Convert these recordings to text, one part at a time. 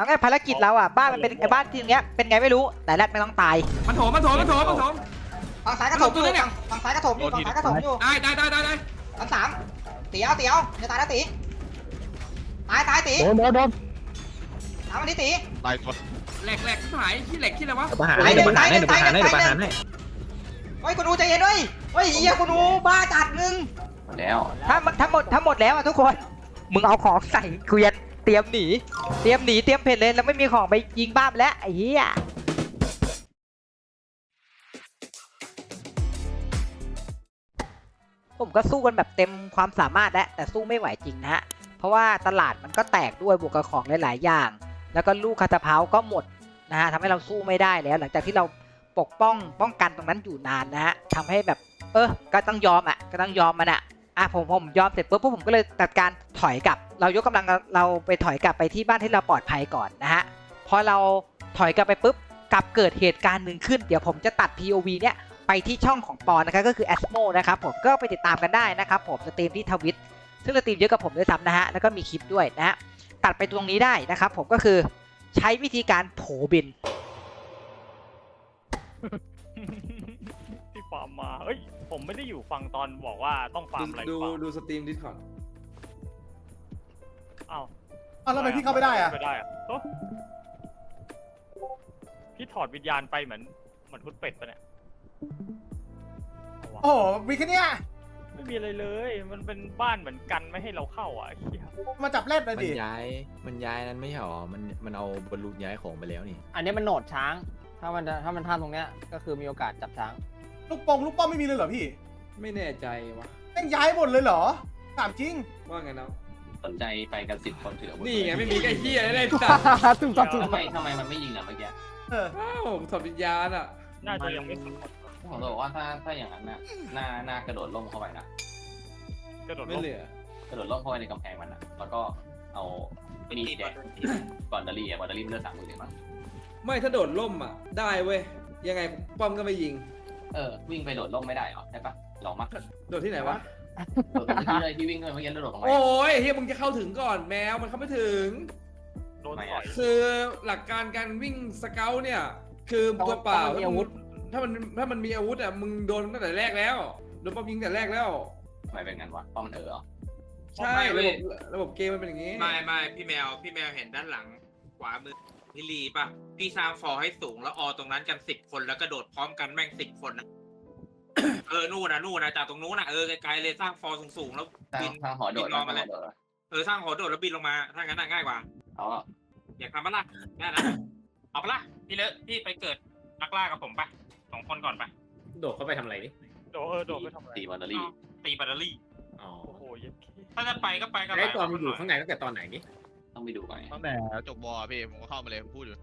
เอาไงภารกิจเราอะบ้านมันเป็นไอ้บ้านที่เนี้ยเป็นไงไม่รู้แต่แรกไม่ต้องตายมันโถมมันโถมมันโถมมันโถม ฝั่งซ้ายกระถมอยู่ตัวเนี่ยฝั่งซ้ายกระถมอยู่ฝั่งซ้ายกระถมอยู่ได้ได้ได้ได้ได้ฝั่งสามตีเอาตีเอาจะตายแล้วตีตายตายตีโดนโดนโดนตามมันที่ตีตายตัวแหลกแหลกหายขี้แหลกขี้อะไรวะเดี๋ยวประหารให้เดี๋ยวประหารให้เดี๋ยวประหารให้เดี๋ยวประหารให้เฮ้ยคุณดูใจเย็นด้วยเฮ้ยเฮียคุณดูบ้าจัดหนึ่งหมดแล้วถ้าทั้งหมดทั้งหมดแล้วอะทุกคนมึงเอาของใส่เกวียน เตรียมหนี เตรียมหนี เตรียมเพ่นเลยแล้วไม่มีของไปยิงบ้านแล้วไอ้เหี้ยผมก็สู้กันแบบเต็มความสามารถแล้วแต่สู้ไม่ไหวจริงนะฮะ เพราะว่าตลาดมันก็แตกด้วยบวกกับของหลาย ๆ อย่าง แล้วก็ลูกคาตาเพาก็หมดนะฮะทำให้เราสู้ไม่ได้แล้ว หลังจากที่เราปกป้องป้องกันตรงนั้นอยู่นานนะฮะทำให้แบบ เออ ก็ต้องยอมอะ ก็ต้องยอมมันอะ อะผมผมยอมเสร็จปุ๊บพวกผมก็เลยตัดการถอยกลับ เรายกกำลังเราไปถอยกลับไปที่บ้านที่เราปลอดภัยก่อนนะฮะพอเราถอยกลับไปปุ๊บกลับเกิดเหตุการณ์หนึ่งขึ้น เดี๋ยวผมจะตัด POV เนี่ยไปที่ช่องของปอนนะครับก็คือ Asmo นะครับผมก็ไปติดตามกันได้นะครับผมสตรีมที่ทวิตซึ่งสตรีมเยอะกับผมด้วยซ้ำนะฮะแล้วก็มีคลิปด้วยนะฮะตัดไปตรงนี้ได้นะครับผมก็คือใช้วิธีการโผบินที่ฟาร์มมาเอ้ยผมไม่ได้อยู่ฟังตอนบอกว่าต้องฟาร์มอะไรดูฟาร์มดูสตรีมดิสคอร์ด อ้าวอ้าวแล้วทำไมพี่เข้าไม่ได้อะไม่ได้อะโต๊ะพี่ถอดวิญญาณไปเหมือนเหมือนพุดเป็ดปะเนี่ยเอาวะโอ้โหมีแค่เนี้ยไม่มีอะไรเลย มันเป็นบ้านเหมือนกันไม่ให้เราเข้าอะไอ้เหี้ยมาจับเล่นเลยมันดิย้าย มันย้ายนั้นไม่ใช่หรอ มันมันเอาบอลลูนย้ายของไปแล้วนี่ อันนี้มันโหนดช้าง ถ้ามันถ้ามันท่าตรงเนี้ยก็คือมีโอกาสจับช้าง ลูกโป่งลูกป้อมไม่มีเลยเหรอพี่ไม่แน่ใจวะแม่งย้ายหมดเลยเหรอถามจริงว่าไงน้อง สนใจไปกันสิบคนถืออาวุธนี่ไงไม่มีใกล้เฮียเลยสัตว์ตุ้มตับตุ้มทำไมทำไมมันไม่ยิงอะเมื่อกี้เอออ้าวถอดวิญญาณอะน่าจะยังไม่สุดผมบอกว่าถ้าถ้าอย่างนั้นน่ะหน้าหน้ากระโดดล่มเข้าไปนะกระโดดไม่ลงเหลือกระโดดล่มเข้าไปในกำแพงมันนะแล้วก็เอามีดแดงก่อนดารีอะก่อนดารีมันเลือดสามหมื่นเลยมั้งไม่ถ้าโดดล่มอะ ได้เว้ยยังไงป้อมก็ไม่ยิง เออวิ่งไปโดดล่มไม่ได้เหรอได้ปะลองมาโดดที่ไหนวะ โดดที่เลยที่วิ่งไปเมื่อกี้แล้วโดดลงไป โอ้ยเฮียมึงจะเข้าถึงก่อนแมวมันเข้าไม่ถึง โดนต่อยคือหลักการการวิ่งสเกลเนี่ย คือตัวเปล่าต้องมีอาวุธ ถ้ามันถ้ามันมีอาวุธอะมึงโดนตั้งแต่แรกแล้วโดนป้อมยิงแต่แรกแล้ว ทำไมเป็นงั้นวะป้อมมันเออเหรอใช่ระบบระบบเกมมันเป็นอย่างนี้ไม่ไม่พี่แมวพี่แมวเห็นด้านหลัง ขวามือพี่ลีป่ะ พี่สร้างฟอร์ให้สูงแล้วออตรงนั้นกันสิบคนแล้วกระโดดพร้อมกันแม่งสิบคนนะ เออนู่นนะนู่นนะจากตรงนู้นนะเออไกลๆเลยสร้างฟอร์สูงๆแล้วสร้างบิน สร้างหอโดดบินรอมาเลย สร้างหอโดดเหรอเออสร้างหอโดดแล้วบินลงมาถ้างั้นน่ะง่ายกว่าเอาอะอยากทำปะล่ะได้นะ เอาปะล่ะพี่เลอะพี่ไปเกิดนักล่ากับผมปะสองคนก่อนปะโดดเข้าไปทำอะไรนี่โดดเออโดดไปทำอะไรตีบอลดารีอ้าวตีแบตเตอรี่ อ๋อโอ้โหเย็ดเคถ้าจะไปก็ไปกันไอ้ตอนมันอยู่ข้างในตั้งแต่ตอนไหนนี่ต้องไปดูก่อนไงตั้งแต่จบบอพี่ผมก็เข้ามาเลยผมพูดอยู่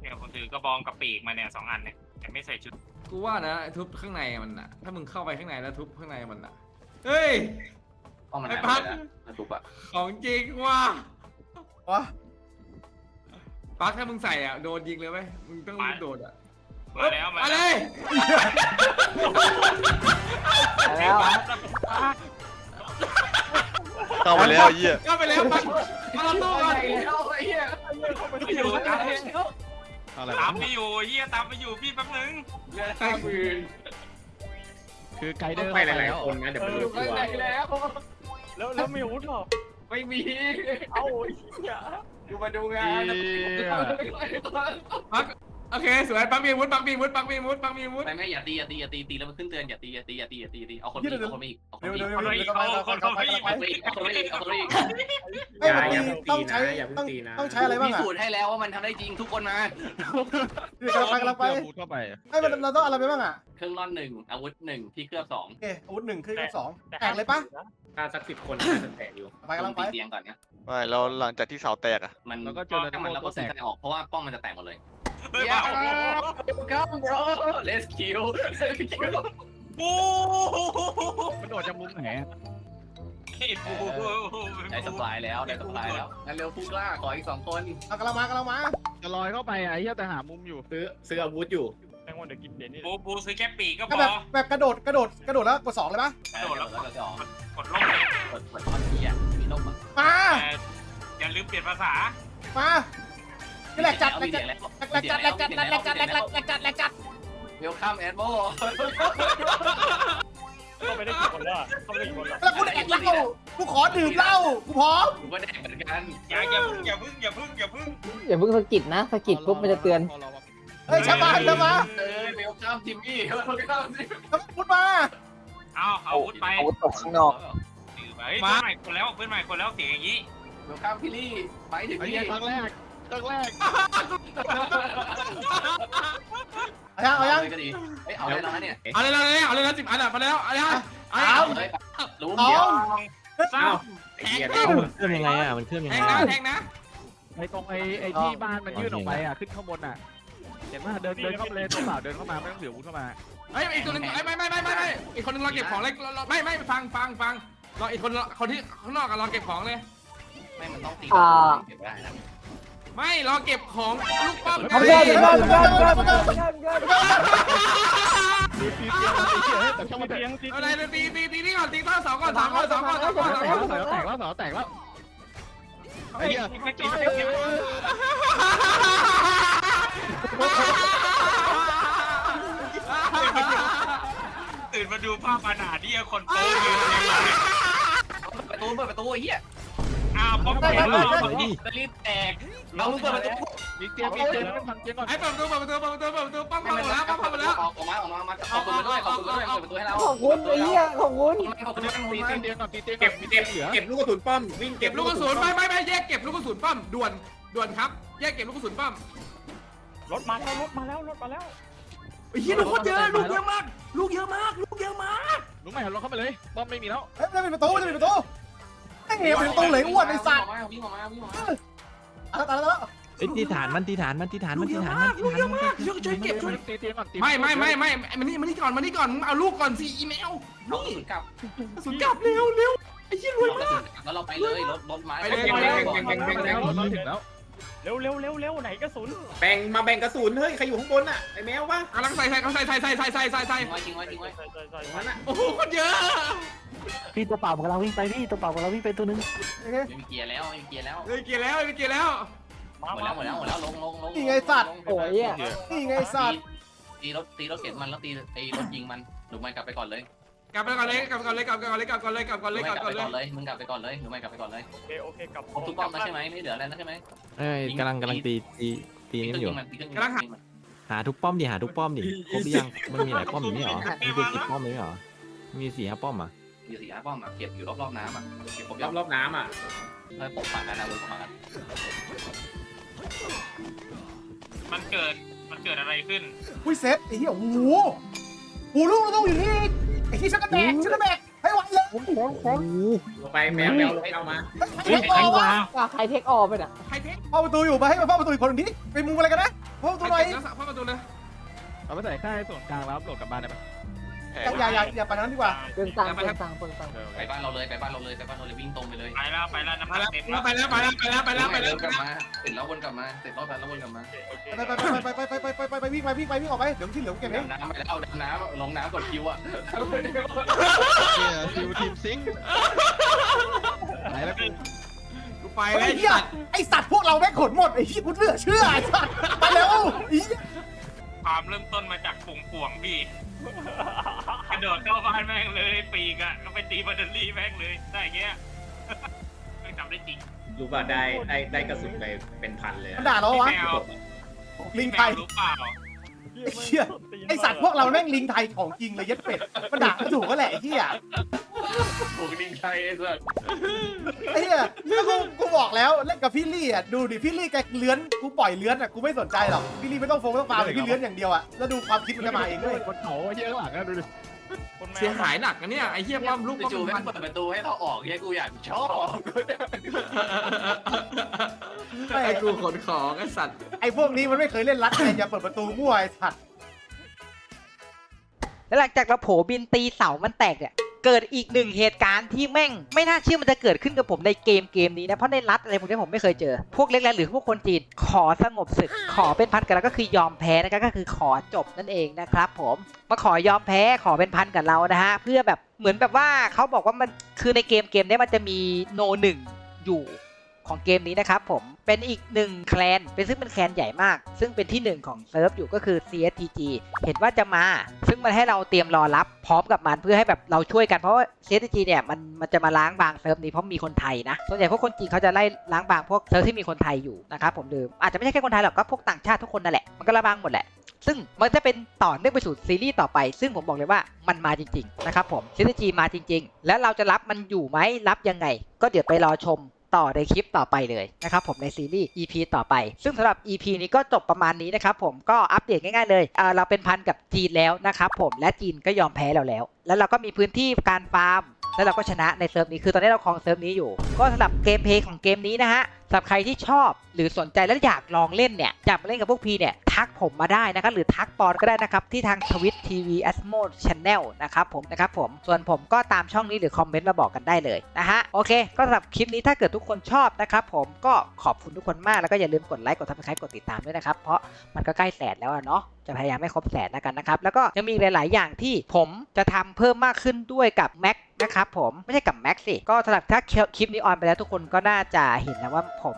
เนี่ยผมถือกระบองกับปีกมาเนี่ยสองอันเนี่ยแต่ไม่ใส่ชุด กูว่านะไอ้ทุบข้างในมันอะถ้ามึงเข้าไปข้างในแล้วทุบข้างในมันอะเฮ้ยป้อมมันไอ้หายพัไปดแล้วแล้วทุบอะของจริงว่ะวะปักถ้ามึงใส่อะโดนยิงเลยไหมมึงต้องไปโดดอะมาแล้วมามาแล้เลวยแล้ว เข้ามาแล้วไอ้เหี้ยเข้าไปแล้วปักมาเราตู้ก่อนไม่อยู่ตาม อะไรตามไปอยู่เฮียตามไปอยู่พี่แป๊บนึงเรือข้างปืนคือไกด์เดอร์ไปหลายๆคนนะเดี๋ยวมันรู้ตัวแล้ว แล้วแล้วมีอาวุธเหรอไม่มี เอ้าไอ้เหี้ยดูมาดูงาเหี้นยปัก โอเคสวยปักมีอาวุธปักมีอาวุธปักมีอาวุธปักมีอาวุธไม่ไม่อย่าตีอย่าตีอย่าตีตีแล้วมันขึ้นเตือนอย่าตีอย่าตีอย่าตีอย่าตีอย่าตีเอาคนไปอีกเอาคนไปอีกเอาคนเดี๋ยวไปอีเดี๋กยวเอาเดี๋ยวคนเดี๋ยวเขาเข้าไปคนเข้าไปเขาเข้าไปอีกเอาคนไปอีกเอาคนไปอีกเอ้ยมันมีต้องใช้ต้องต้องใช้อะไรบ้างพิอะสูจน์ให้แล้วว่ามันทำได้จริงทุกคนมาเดี๋ยวกำลังไปกำลังไปเพื่อพูดเข้าไปไอ้ยมันเราต้องอะไรไปบ้างอะเครื่องร่อนหนึ่งอาวุธหนึ่งที่เคลือบสองโอเคอาวุธหนึ่งขึ้นกับสองแตกเลยปะถ้าสักสิบคนน่าจะแตกอยู่ ไปกำลังไป ตีเตียงก่อนเนี้ยไม่แล้วหลังจากที่เสาแตกอะมันแล้วก็เจอถ้ามันแล้วก็ซื้อคะแนนออกเพราะว่าป้อมมันจะแตกหมดเลย เฮ้ยมาโอ้โห Come bro let's kill let's kill โอ้โหมันโดดจากมุมไหนไอ้ปูได้สปายแล้วได้สปายแล้วงั้นเร็วฟูกล้าขออีกสองคนเอากำลังมากำลังมา จะลอยเข้าไปอะไอ้เหี้ยแต่หามุมอยู่ซื้อซื้ออาวุธอยู่แม่งวันเดี๋ยวกินเดี๋ยวนี้ปูปูซื้อแค่ปีกก็พก็อแบบแบบกระโดดกระโดดกระโดดแล้วกดสองเลยปะกระโดดแล้วแล้วก็จะออกกดลงเลยกดกดทอนที่อะมีลมอะมา แต่อย่าลืมเปลี่ยนภาษามา แหลกจัดแหลมีกเสีจัยดงแล้วแหลกจัดแหลกจัดแหลกจัดแหลกจัดแหลกจัดแหลกจัดเวลคัมแอดโมเข้าไปได้กี่คนแล้วอะเข้าไปได้กี่คนแล้วแล้วกูแดกเหล้ากูขอดื่มเหล้ากูพร้อมผมก็แดกเหมือนกันอย่าอย่าพึ่งอย่าพึ่งอย่าพึ่งอย่าพึ่งอย่าเพิ่งสะกิดนะสะกิดปุ๊บมันจะเตือนเฮ้ยชาวบ้านชาวบ้านเอ้ยเวลคัมจิมมี่เวลคัมจิมมี่พูดมาเอาเอาอาวุธไปอาวุธตกข้างนอกถือไปเฮ้ยเพื่อนใหม่คนแล้วเพื่อนใหม่คนแล้วเสียงอย่างนี้เวลคัมพี่ลี่ไปถึงไอ้พี่เหี้ยครั้งแรก ครั้งแรกเอายังเอายังก็ดีเฮ้ยเอาเลยนะเนี่ยเอาเลยเอาเลยเอาเลยนะสิบอันอะมาแล้วเอาเลยฮะเอาเอาเลยรู้สอเดียวงเศร้าแทงเอ้ามันเคลื่อนยังไงอะมันเคลื่อนยังแทไงงนะอะแทงนะไอ้ตรงไอ้ไอ้ที่บ้านมันยื่นออกไปอะขึ้นข้างบนอะเห็นว่าเดินเดินเข้าไปเลยตัวเปล่าเดินเข้ามาไม่ต้องถืออาวุธเข้ามาเฮ้ยอีกตัวหนึงไม่ไม่ไม่ไม่ไม่ไม่อีกคนหนึงรอเก็บของเลยรอไม่ไม่ฟังฟังฟังรออีกคนรอคนที่ข้างนอกอะรอเก็บของเลยไม่มันต้องตีเก็บได้นะ ไม่รอเก็บของลูกป้อมทำได้ทำได้ทำได้ทำได้ทำได้ทำได้แต่ช่างมันเตียงตีอะไรตีตีตีนี่ก่อนตีต้นสองก่อนสามก่อนสองก่อนสองก่อนสองแตก่กอนแล้วแตกแล้วแตกแล้วไอ้เหี้ยตื่นมาดูภาพปัญหาที่คนโป๊ยืนเลยประตูเปิดประตูไอ้เหี้ยอ้าวผมเปิเห็นดแล้วประตูจะรีบแตก เราเปิดประตูมีเตียงมีเตียงฟังเตียงก่อนไอ้เปิดประตูเปิดประตูเปิดประตูเปิดประตูป้อมให้เข้ามันหมดแล้วป้อมเข้าหมดแล้วออกออกมาออกมามาขอบคุณด้วยขอบคุณด้วยเปิดประตูให้เราขอบคุณไอ้เหี้ยขอบคุณขอบคุณด้วยขอบคุณตีด้วยเตียงก่อนตีเตียงเก็บเก็บเหลือเก็บลูกกระสุนป้อมวิ่งเก็บลูกกระสุนไม่ไม่ไม่แยกเก็บลูกกระสุนป้อมด่วนด่วนครับแยกเก็บลูกกระสุนป้อมรถมาแล้วรถมาแล้วรถมาแล้วไอ้เหี้ยลูกโคตรเยอะลูกเยอะมาก ลูกเยอะมากลูกเยอะมากลุงใหม่หันรถเข้าไปเลยป้อมไม่มีแล้วเฮ้ยจะปิดประตูจะปิดประตูไอ้เหี้ยปิดประตูเลยอ้วนไอ้สัตว์ วิ่งออกมาวิ่งออกมาเอาตายแล้วเอ้ยตีฐานมันตีฐานมันตีฐานลูมักนเยตีอะฐานมามันกตีลูกฐานเยอะมากช่วยช่วยเก็บช่วยตีเตียงก่อนตีไม่ไม่ไม่ไม่มันนี่มันนี่ก่อนมันนี่ก่อนมึงเอาลูกก่อนสิอีเมลเอานี่สุดกลับกระสุนกลับเร็วเร็วไอ้เหี้ยรวยมากแล้วเราไปเลยรถรถไม้ไปเลยไปแล้วรถถึงแล้ว เร็วเร็วเร็วเร็วไหนกระสุนแบ่งมาแบ่งกระสุนเฮ้ยใครอยู่ข้างบนอะไอ้แมววะกำลังใส่ใส่กำลังใส่ใส่ใส่ใส่ใส่ใส่ใส่ทิ้งไว้ทิ้งไว้ทิ้งไว้ใส่ใส่ใส่นั่นอะโอ้โหคนเยอะพี่ตัวเปล่ากำลังวิ่งไปพี่ตัวเปล่ากำลังวิ่งไปตัวนึงไม่มีเกียร์แล้วไม่มีเกียร์แล้วเฮ้ยเกียร์แล้วเกียร์แล้วมาหมดแล้วหมดแล้วหมดแล้วลงลงลงนี่ไงสัตว์ โอ้ยอะนี่ไงสัตว์ตีรถตีรถเก็บมันแล้วตีตีรถยิงมันหรือไม่กลับไปก่อนเลย กลับไปก่อนเลยกลับก่อนเลยกลับก่อนเลยกลับก่อนเลยกลับก่อนเลยกลับก่อนเลยเลยมึงกลับไปก่อนเลยหรือไม่กลับไปก่อนเลยโอเคโอเคกลับครบทุกป้อมแล้วใช่ไหมไม่เหลืออะไรแล้วใช่ไหมเอ้ยกำลังกำลังตีตีตีนี่อยู่หาทุกป้อมดิหาทุกป้อมดิครบหรือยังมันมีหลายป้อมอยู่นี่เหรอมีเป็นกี่ป้อมเลยเหรอมีสี่ห้าป้อมอะอยู่สี่ห้าป้อมอะเก็บอยู่รอบๆน้ำอะเก็บครบรอบรอบน้ำอะเลยปกปักกันนะเลยประมาณมันเกิดมันเกิดอะไรขึ้นอุ้ยเซฟไอ้เหี้ยโอ้โหโอ้โหลูกเราต้องอยู่นี่ ไอ้ที่ชักกระแบกชักกระแบกให้ไหวเลยลงไปแมวแมวลงไปเอามาเฮ้ยใครวะว่าใครเทคออฟไปน่ะใครเทคเฝ้าประตูอยู่มาให้มาเฝ้าประตูอีกคนหนึงดิไปมุมอะไรกันนะเฝ้าประใคตูรหน่อยเทคแล้วสักพ่อประตูเลยเอาไปใส่ค่ายส่วนกลางแล้วโหลดกลับบ้านได้ไหม อย่าอย่าอย่าไปนั้นดีกว่าเดินตังเดินตังเดินตังไปบ้านเราเลยไปบ้านเราเลยไปบ้านเราเลยวิ่งตรงไปเลยไปแล้วไปแล้วน้ำไปมันแล้วเต็มแล้วไปแล้วไปแล้วไปแล้วไปแล้วไปแล้วกลับมาเสร็จแล้ววนกลับมาเสร็จรอบแล้ววนกลับมาโอเคไปไปไปไปไปไปไปไปไปวิ่งไปวิ่งไปวิ่งออกไปเดี๋ยวที่เหลือกูเก็บเองดำน้ำไปแล้วดำน้ำลงน้ำกดคิวอะเหี้ยทีมทีมซิงค์ไหนแล้วกูกูไปไอ้แล้วเหี้ยไอ้สัตว์พวกเราแม่งขนหมดไอ้เหี้ยกูเหลือเชื่อไอ้สัตว์ไปเร็วไอ้เหี้ยความเริ่มต้นมาจากป่งป่วงพี่ก ระโดดเข้าบ้านแม่งเลยปีกอะก็ไปตีบัตเตอรี่แม่งเลยได้เงี้ยไม่จำได้จริงรู้ป่ะได้ได้ได้กระสุนไปเป็นพันเลยมันด่าเราวะแมวลิงแมไทวย รู้เปล่าไอ้เหี้ยไอ้สัตว์พวกเราแม่งลิงไทยของจริงเลยเย็ดเป็ดมันด่าก็ถูกก็แหละไอ้เหี้ยถูกลิงไทยไอ้สัสไอ้เหี้ยแล้วกูกูบอกแล้วเล่นกับพี่ลี่อะดูดิพี่ลี่แกเลื้อนกูปล่อยเลื้อนอะกูไม่สนใจหรอกพี่ลี่ไม่ต้องโฟกัสต้องฟาร์มพี่เลื้อนอย่างเดียวอะแล้วดูความคิดมันจะมาเองด้วยบนเขาเยอะหลังนะดูดิ คนแมวเสียหายหนักนะเนี่ยไอ้เหี้ยป้อมลูกป้อมจู่แม่พังนเปิดประตูให้เราออกเนี่ยกูอยากชอบไอ้กูขนของไอ้สัตว์ไอ้พวกนี้มันไม่เคยเล่นรัดไงอย่าเปิดประตูมั่วไอ้สัตว์แล้วหลังจากเราโผบินตีเสามันแตกเนี่ย เกิดอีกหนึ่งเหตุการณ์ที่แม่งไม่น่าเชื่อมันจะเกิดขึ้นกับผมในเกมเกมนี้นะเพราะในรัฐอะไรพวกนี้ผมไม่เคยเจอ พวกเล็กๆหรือพวกคนจีนขอสงบศึก ขอเป็นพันกันแล้วก็คือยอมแพ้นะครับก็คือขอจบนั่นเองนะครับผมมาขอยอมแพ้ขอเป็นพันกับเรานะฮะเพื่อแบบเหมือนแบบว่าเขาบอกว่ามันคือในเกมเกมนี้มันจะมีโนหนึ่งอยู่ของเกมนี้นะครับผมเป็นอีกหนึ่งแคลนเป็นซึ่งเป็นแคลนใหญ่มาก ซึ่งเป็นที่หนึ่งของเซิร์ฟอยู่ก็คือ CSTG เห็นว่าจะมา มันให้เราเตรียมรอรับพร้อมกับมันเพื่อให้แบบเราช่วยกันเพราะว่า CSG เนี่ยมันมันจะมาล้างบางเซิร์ฟนี้เพราะมีคนไทยนะส่วนใหญ่พวกคนจีนเขาจะไล่ล้างบางพวกเซิร์ฟที่มีคนไทยอยู่นะครับผมหรืออาจจะไม่ใช่แค่คนไทยหรอกก็พวกต่างชาติทุกคนนั่นแหละมันก็ละบางหมดแหละซึ่งมันจะเป็นต่อเนื่องไปสู่ซีรีส์ต่อไป ซึ่งผมบอกเลยว่ามันมาจริง ๆ นะครับผม CSG มาจริง ๆ แล้วเราจะรับมันอยู่ไหมรับยังไง ก็เดี๋ยวไปรอชม ต่อในคลิปต่อไปเลยนะครับผมในซีรีส์ EP ต่อไป ซึ่งสำหรับ EP นี้ก็จบประมาณนี้นะครับผมก็อัปเดตง่ายๆเลยเเราเป็นพันกับจีนแล้วนะครับผมและจีนก็ยอมแพ้เราแล้ว แล้วเราก็มีพื้นที่การฟาร์ม แล้วเราก็ชนะในเซิร์ฟนี้คือตอนนี้เราครองเซิร์ฟนี้อยู่ ก็สำหรับเกมเพลย์ของเกมนี้นะฮะสำหรับใครที่ชอบหรือสนใจและอยากลองเล่นเนี่ยอยากมาเล่นกับพวกพีเนี่ยทักผมมาได้นะครับหรือทักปอนก็ได้นะครับที่ทางทวิตทีวีแอสโมดชแนลนะครับผมนะครับผมส่วนผมก็ตามช่องนี้หรือคอมเมนต์มาบอกกันได้เลยนะฮะโอเค ก็สำหรับคลิปนี้ถ้าเกิดทุกคนชอบนะครับผมก็ขอบคุณทุกคนมากแล้วก็อย่าลืมกดไลค์กดทับสไครต์กดติดตามด้วยนะครับเพราะมันก็ใกล้แสนแล้วเนาะจะพยายามให้ครบแสนแล้วกันนะครับแล้วก็ยังมีหลาย ๆ อย่างที่ผมจะทำเพิ่มมากขึ้นด้วยกับแม็ก นะครับผมไม่ใช่กับแม็กสิก็สำหรับถ้าคลิปนี้ออนไปแล้วทุกคนก็น่าจะเห็นแล้วว่าผม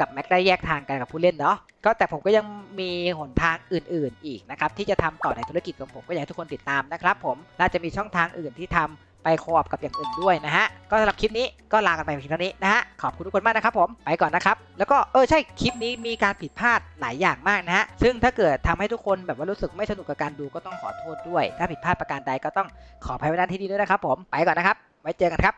กับแม็กได้แยกทางกันกับผู้เล่นเนาะก็แต่ผมก็ยังมีหนทางอื่น ๆ อีกนะครับที่จะทำต่อในธุรกิจของผมก็อยากให้ทุกคนติดตามนะครับผมน่าจะมีช่องทางอื่นที่ทำ ไปโคออกับอย่างอื่นด้วยนะฮะ ก็สำหรับคลิปนี้ก็ลากันไปเพียงเท่านี้นะฮะ ขอบคุณทุกคนมากนะครับผมไปก่อนนะครับ แล้วก็เออใช่คลิปนี้มีการผิดพลาดหลายอย่างมากนะฮะ ซึ่งถ้าเกิดทำให้ทุกคนแบบว่ารู้สึกไม่สนุกกับการดูก็ต้องขอโทษด้วย ถ้าผิดพลาดประการใดก็ต้องขออภัยไว้ณที่นี้ด้วยนะครับผมไปก่อนนะครับไว้เจอกันครับ